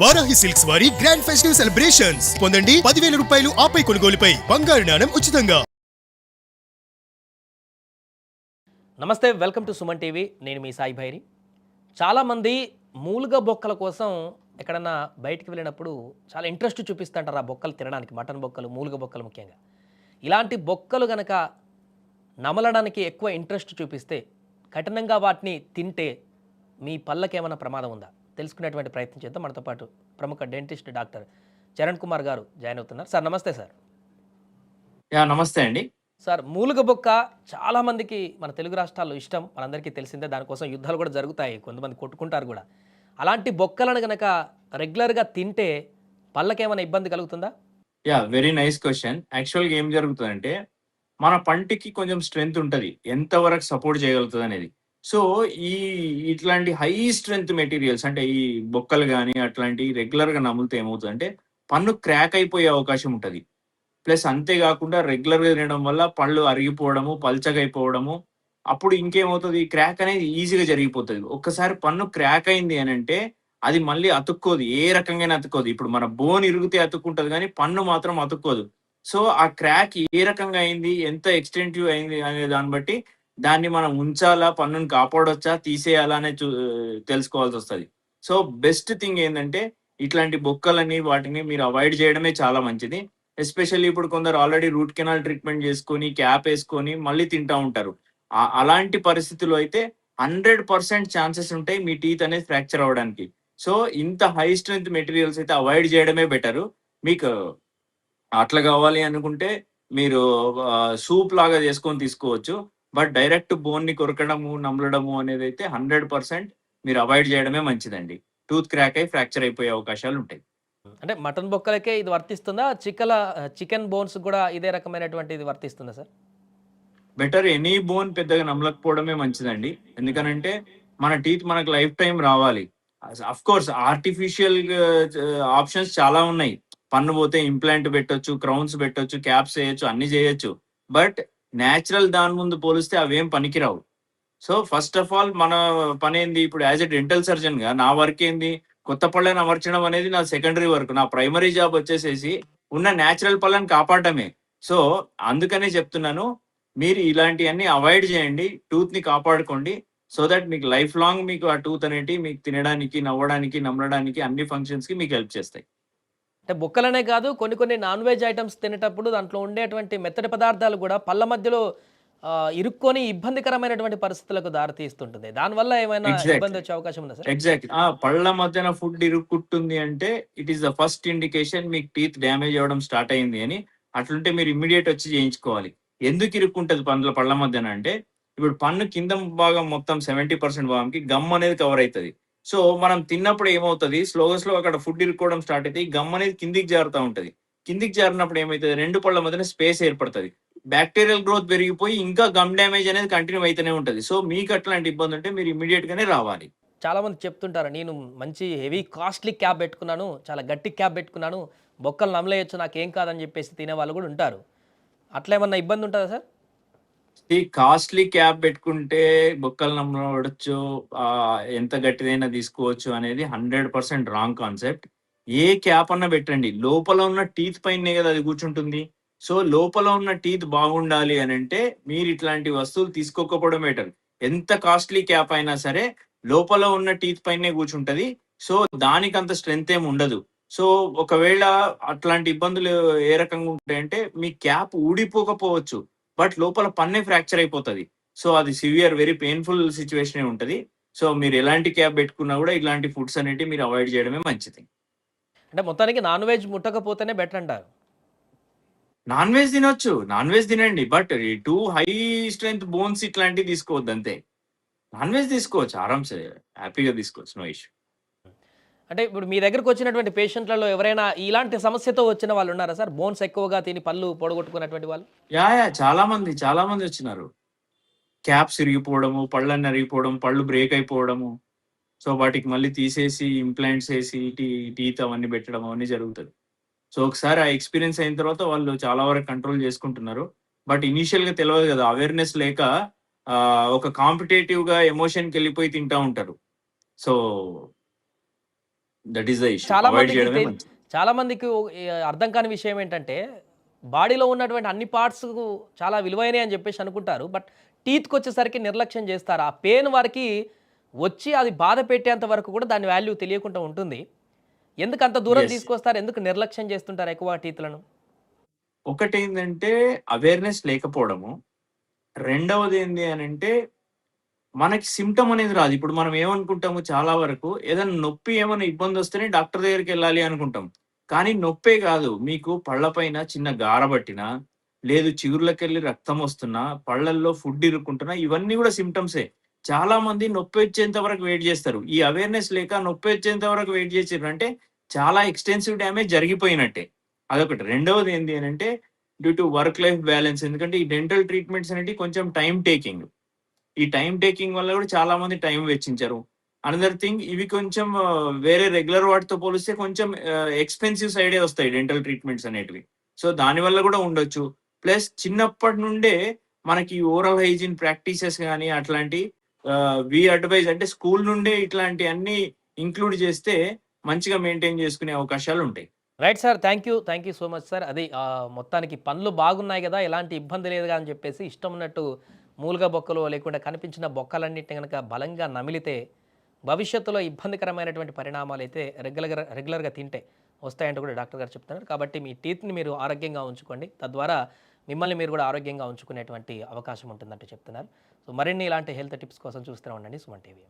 Varahi silks వారి grand festive celebrations పొందండి పదివేల రూపాయలు ఆపై కొనుగోలుపై. బంగారు నాణం ఉచితంగా. నమస్తే వెల్కమ్ టు సుమన్ టీవీ. నేను మీ సాయి భైరి. చాలామంది మూలుగ బొక్కల కోసం ఎక్కడన్నా బయటికి వెళ్ళినప్పుడు చాలా ఇంట్రెస్ట్ చూపిస్తుంటారు ఆ బొక్కలు తినడానికి. మటన్ బొక్కలు మూలుగ బొక్కలు ముఖ్యంగా. ఇలాంటి బొక్కలు గనక నమలడానికి ఎక్కువ ఇంట్రెస్ట్ చూపిస్తే కఠినంగా వాటిని తింటే మీ పళ్ళకి ఏమైనా ప్రమాదం ఉందా? తెలుసుకునేటువంటి ప్రయత్నం చేద్దాం. మనతో పాటు ప్రముఖ డెంటిస్ట్ డాక్టర్ చరణ్ కుమార్ గారు జాయిన్ అవుతున్నారు. సార్ నమస్తే సార్. యా నమస్తే అండి. సార్ మూలుగ బొక్క చాలా మందికి మన తెలుగు రాష్ట్రాల్లో ఇష్టం. మనందరికీ తెలిసిందే దానికోసం యుద్ధాలు కూడా జరుగుతాయి. కొంతమంది కొట్టుకుంటారు కూడా. అలాంటి బొక్కలను గనక రెగ్యులర్గా తింటే పళ్ళకేమైనా ఇబ్బంది కలుగుతుందా? Yeah very nice question. యాక్చువల్గా ఏం జరుగుతుందంటే మన పంటికి కొంచెం స్ట్రెంగ్త్ ఉంటుంది. ఎంత వరకు సపోర్ట్ చేయగలుగుతుంది అనేది. సో ఈ ఇట్లాంటి హై స్ట్రెంగ్త్ మెటీరియల్స్ అంటే ఈ బొక్కలు కానీ అట్లాంటి రెగ్యులర్గా నములితే ఏమవుతుందంటే పన్ను క్రాక్ అయిపోయే అవకాశం ఉంటుంది. ప్లస్ అంతేకాకుండా రెగ్యులర్గా తినడం వల్ల పళ్ళు అరిగిపోవడము పల్చగైపోవడము అప్పుడు ఇంకేమవుతుంది? క్రాక్ అనేది ఈజీగా జరిగిపోతుంది. ఒక్కసారి పన్ను క్రాక్ అయింది అని అంటే అది మళ్ళీ అతుక్కోదు. ఏ రకంగా అతుక్కోదు. ఇప్పుడు మన బోన్ ఇరిగితే అతుక్కుంటుంది కానీ పన్ను మాత్రం అతుక్కోదు. సో ఆ క్రాక్ ఏ రకంగా అయింది? ఎంత ఎక్స్టెంటివ్ అయింది? అనే దాన్ని బట్టి దాన్ని మనం ఉంచాలా పన్నుని కాపాడొచ్చా తీసేయాలా అనే చూ తెలుసుకోవాల్సి వస్తుంది. సో బెస్ట్ థింగ్ ఏంటంటే ఇట్లాంటి బొక్కలని వాటిని మీరు అవాయిడ్ చేయడమే చాలా మంచిది. ఎస్పెషల్లీ ఇప్పుడు కొందరు ఆల్రెడీ రూట్ కెనాల్ ట్రీట్మెంట్ చేసుకొని క్యాప్ వేసుకొని మళ్ళీ తింటా ఉంటారు. అలాంటి పరిస్థితుల్లో అయితే హండ్రెడ్ పర్సెంట్ ఛాన్సెస్ ఉంటాయి మీ టీత్ అనేది ఫ్రాక్చర్ అవ్వడానికి. సో ఇంత హై స్ట్రెంత్ మెటీరియల్స్ అయితే అవాయిడ్ చేయడమే బెటరు. మీకు అట్లా కావాలి అనుకుంటే మీరు సూప్ లాగా చేసుకొని తీసుకోవచ్చు. బట్ డైరెక్ట్ బోన్ని కొరకడము నమలడము అనేది అయితే హండ్రెడ్ పర్సెంట్ మీరు అవాయిడ్ చేయడమే మంచిదండి. టూత్ క్రాక్ అయి ఫ్రాక్చర్ అయిపోయే అవకాశాలు ఉంటాయి. అంటే మటన్ బొక్కలకే ఇది వర్తిస్తుందా? చిక్కల చికెన్ బోన్స్ కూడా ఇదే రకమైనటువంటి ఇది వర్తిస్తుందా సార్? బెటర్ ఎనీ బోన్ పెద్దగా నమలకపోవడమే మంచిదండి. ఎందుకనంటే మన టీత్ మనకు లైఫ్ టైం రావాలి. అఫ్ కోర్స్ ఆర్టిఫిషియల్ ఆప్షన్స్ చాలా ఉన్నాయి. పన్ను పోతే ఇంప్లాంట్ పెట్టొచ్చు క్రౌన్స్ పెట్టొచ్చు క్యాప్స్ చేయొచ్చు అన్ని చేయొచ్చు. బట్ న్యాచురల్ దాని ముందు పోలిస్తే అవేం పనికిరావు. సో ఫస్ట్ ఆఫ్ ఆల్ మన పని ఏంది ఇప్పుడు యాజ్ ఎ డెంటల్ సర్జన్గా నా వర్క్ ఏంది? కొత్త పళ్ళని అమర్చడం అనేది నా సెకండరీ వర్క్ నా ప్రైమరీ జాబ్ వచ్చేసేసి ఉన్న న్యాచురల్ పళ్ళని కాపాడటమే. సో అందుకనే చెప్తున్నాను మీరు ఇలాంటివన్నీ అవాయిడ్ చేయండి టూత్ని కాపాడుకోండి సో దట్ మీకు లైఫ్ లాంగ్ మీకు ఆ టూత్ అనేటి మీకు తినడానికి నవ్వడానికి నమ్మడానికి అన్ని ఫంక్షన్స్కి మీకు హెల్ప్ చేస్తాయి. అంటే బొక్కలనే కాదు కొన్ని కొన్ని నాన్ వెజ్ ఐటమ్స్ తినేటప్పుడు దాంట్లో ఉండేటువంటి మెత్తటి పదార్థాలు కూడా పళ్ళ మధ్యలో ఇరుక్కొని ఇబ్బందికరమైనటువంటి పరిస్థితులకు దారితీస్తుంటుంది. దానివల్ల ఏమైనా. ఇబ్బంది వచ్చే అవకాశం ఉందా సార్? ఎగ్జాక్ట్ ఆ పళ్ళ మధ్యన ఫుడ్ ఇరుక్కుంటుంది అంటే it is the first indication మీకు టీత్ డ్యామేజ్ అవ్వడం స్టార్ట్ అయింది అని అట్లుంటే మీరు ఇమ్మీడియట్ వచ్చి చేయించుకోవాలి. ఎందుకు ఇరుక్కుంటది పండ్ల పళ్ళ మధ్యన అంటే ఇప్పుడు పన్ను కింద భాగం మొత్తం సెవెంటీ పర్సెంట్ భాగంకి గమ్ అనేది కవర్ అవుతుంది. సో మనం తిన్నప్పుడు ఏమవుతుంది? స్లోగా స్లో అక్కడ ఫుడ్ ఇరుక్కోవడం స్టార్ట్ అయితే గమ్ అనేది కిందికి జారుతూ ఉంటుంది. కిందికి జారినప్పుడు ఏమవుతుంది రెండు పళ్ళ మధ్యన స్పేస్ ఏర్పడుతుంది. బ్యాక్టీరియల్ గ్రోత్ పెరిగిపోయి ఇంకా గమ్ డ్యామేజ్ అనేది కంటిన్యూ అయితేనే ఉంటుంది. సో మీకు అట్లాంటి ఇబ్బంది ఉంటే మీరు ఇమ్మీడియట్ గానే రావాలి. చాలా మంది చెప్తుంటారు నేను మంచి హెవీ కాస్ట్లీ క్యాబ్ పెట్టుకున్నాను చాలా గట్టి క్యాబ్ పెట్టుకున్నాను బొక్కలు నమలేయచ్చు నాకేం కాదని చెప్పేసి తినే వాళ్ళు కూడా ఉంటారు. అట్లా ఏమన్నా ఇబ్బంది ఉంటుందా సార్? కాస్ట్లీ క్యాప్ పెట్టుకుంటే బొక్కలు నమ్మవచ్చు ఎంత గట్టిదైనా తీసుకోవచ్చు అనేది హండ్రెడ్ పర్సెంట్ రాంగ్ కాన్సెప్ట్. ఏ క్యాప్ అన్నా పెట్టండి. లోపల ఉన్న టీత్ పైనే కదా అది కూర్చుంటుంది. సో లోపల ఉన్న టీత్ బాగుండాలి అని అంటే మీరు ఇట్లాంటి వస్తువులు తీసుకోకపోవడం బెటర్. ఎంత కాస్ట్లీ క్యాప్ అయినా సరే లోపల ఉన్న టీత్ పైనే కూర్చుంటది. సో దానికి అంత స్ట్రెంత్ ఏమి ఉండదు. సో ఒకవేళ అట్లాంటి ఇబ్బందులు ఏ రకంగా ఉంటాయంటే మీ క్యాప్ ఊడిపోకపోవచ్చు. బట్ లోపల పన్నే ఫ్రాక్చర్ అయిపోతుంది. సో అది సివియర్ వెరీ పెయిన్ఫుల్ సిచ్యువేషన్ ఉంటది. సో మీరు ఎలాంటి క్యాప్ పెట్టుకున్నా కూడా ఇలాంటి ఫుడ్స్ అనేవి మీరు అవాయిడ్ చేయడమే మంచిది. అంటే మొత్తానికి నాన్ వెజ్ ముట్టకపోతేనే బెటర్ అంటారు. నాన్ వెజ్ తినొచ్చు. నాన్ వెజ్ తినండి. But too high strength bones ఇట్లాంటివి తీసుకోవద్దు అంతే. నాన్ వెజ్ తీసుకోవచ్చు. ఆరామ్సే. హ్యాపీగా తీసుకోవచ్చు. No issue. అంటే ఇప్పుడు మీ దగ్గరకు వచ్చినటువంటి పేషెంట్లలో ఎవరైనా ఇలాంటి సమస్యతో వచ్చిన వాళ్ళు ఉన్నారా సార్? బోన్స్ ఎక్కువగా తిని పళ్ళు పొడగొట్టుకున్నటువంటి వాళ్ళు? యా యా చాలా మంది చాలా మంది వచ్చినారు. క్యాప్స్ ఇరిగిపోవడము పళ్ళన్నీ అరిగిపోవడం పళ్ళు బ్రేక్ అయిపోవడము. సో వాటికి మళ్ళీ తీసేసి ఇంప్లాంట్స్ వేసి టీ టీత్ అవన్నీ పెట్టడం అవన్నీ జరుగుతుంది సో ఒకసారి ఆ ఎక్స్పీరియన్స్ అయిన తర్వాత వాళ్ళు చాలా వరకు కంట్రోల్ చేసుకుంటున్నారు. బట్ ఇనీషియల్గా తెలియదు కదా అవేర్నెస్ లేక ఒక కాంపిటేటివ్గా ఎమోషన్కి వెళ్ళిపోయి తింటా ఉంటారు. సో దట్ ఈస్ చాలా మందికి చాలా మందికి అర్థం కాని విషయం ఏంటంటే బాడీలో ఉన్నటువంటి అన్ని పార్ట్స్ చాలా విలువైనవి అని చెప్పేసి అనుకుంటారు బట్ టీత్కి వచ్చేసరికి నిర్లక్ష్యం చేస్తారు. ఆ పెయిన్ వారికి వచ్చి అది బాధ పెట్టేంత వరకు కూడా దాని వాల్యూ తెలియకుండా ఉంటుంది. ఎందుకు అంత దూరం. తీసుకొస్తారు? ఎందుకు నిర్లక్ష్యం చేస్తుంటారు ఎక్కువ టీత్లను ఒకటి ఏంటంటే అవేర్నెస్ లేకపోవడము. రెండవది ఏంటి అని అంటే మనకి సిమ్టమ్ అనేది రాదు. ఇప్పుడు మనం ఏమనుకుంటాము చాలా వరకు ఏదైనా నొప్పి ఏమైనా ఇబ్బంది వస్తేనే డాక్టర్ దగ్గరికి వెళ్ళాలి అనుకుంటాం. కానీ నొప్పే కాదు. మీకు పళ్ళపైన చిన్న గారబట్టిన లేదు లేదు చిగుర్లకెళ్ళి రక్తం వస్తున్నా పళ్ళల్లో ఫుడ్ ఇరుక్కుంటున్నా ఇవన్నీ కూడా సిమ్టమ్సే చాలా మంది నొప్పి వచ్చేంత వరకు వెయిట్ చేస్తారు. ఈ అవేర్నెస్ లేక నొప్పి వచ్చేంత వరకు వెయిట్ చేసారు అంటే చాలా ఎక్స్టెన్సివ్ డ్యామేజ్ జరిగిపోయినట్టే. అదొకటి. రెండవది ఏంటి అని అంటే due to work life balance ఎందుకంటే ఈ డెంటల్ ట్రీట్మెంట్స్ అనేవి కొంచెం టైం టేకింగ్ ఈ టైం టేకింగ్ వల్ల కూడా చాలా మంది టైం వెచ్చించారు అనదర్ థింగ్ ఇవి కొంచెం వేరే రెగ్యులర్ వాటితో పోలిస్తే కొంచెం ఎక్స్పెన్సివ్ సైడే వస్తాయి డెంటల్ ట్రీట్మెంట్స్ అనేటివి. సో దాని వల్ల కూడా ఉండొచ్చు. ప్లస్ చిన్నప్పటి నుండే మనకి ఓరల్ హైజీన్ ప్రాక్టీసెస్ కానీ అట్లాంటి వి అడ్వైజ్ అంటే స్కూల్ నుండే ఇట్లాంటి అన్ని ఇంక్లూడ్ చేస్తే మంచిగా మెయింటైన్ చేసుకునే అవకాశాలు ఉంటాయి. Right sir thank you thank you so much sir అది మొత్తానికి పనులు బాగున్నాయి కదా ఎలాంటి ఇబ్బంది లేదుగా అని చెప్పేసి ఇష్టం ఉన్నట్టు మూలుగా బొక్కలు లేకుండా కనిపించిన బొక్కలన్నింటిని కనుక బలంగా నమిలితే భవిష్యత్తులో ఇబ్బందికరమైనటువంటి పరిణామాలు అయితే రెగ్యులర్గా రెగ్యులర్గా తింటే వస్తాయంటూ కూడా డాక్టర్ గారు చెప్తున్నారు. కాబట్టి మీ టీత్ని మీరు ఆరోగ్యంగా ఉంచుకోండి. తద్వారా మిమ్మల్ని మీరు కూడా ఆరోగ్యంగా ఉంచుకునేటువంటి అవకాశం ఉంటుందంటూ చెప్తున్నారు. సో మరిన్ని ఇలాంటి హెల్త్ టిప్స్ కోసం చూస్తూనే ఉండండి. సుమన్ టీవీ.